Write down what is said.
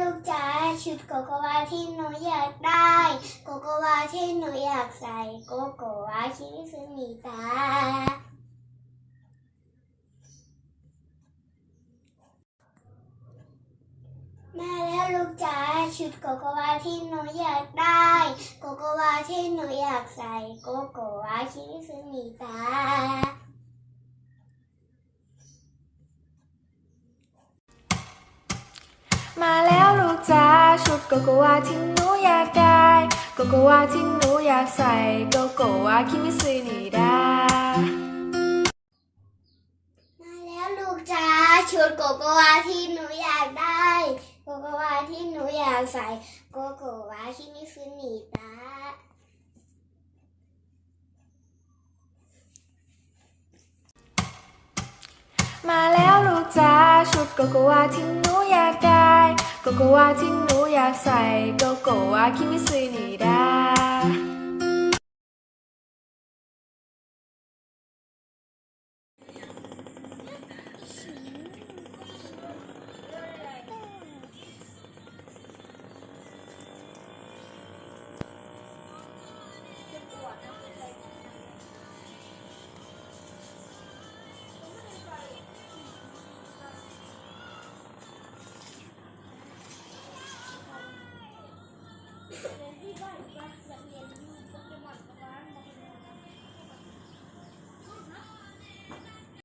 ลูกจ๋าชุดโกโกวาที่หนูอยากได้ โกโกวาที่หนูอยากใส่โกโกวาคิมิซึมิตามาแล้วลูกจ๋าชุดโกโกวาที่หนูอยากได้ โกโกวาที่หนูอยากใส่โกโกวาคิมิซึมิตา โกโกวาที่หนูอยากได้โกโกวาที่หนูอยากใส่โกโกวาคิมิซึนิดามาแล้วลูกจ๋าชุดโกโกวาที่หนูอยากได้โกโกวาที่หนูอยากใส่โกโกวาที่มิซึนิตามาแล้วลูกจ้าชุดโกโกวาที่หนูอยากได้ โกโกวาที่หนูอยากใส่โกโกวาคิมิซึนิดา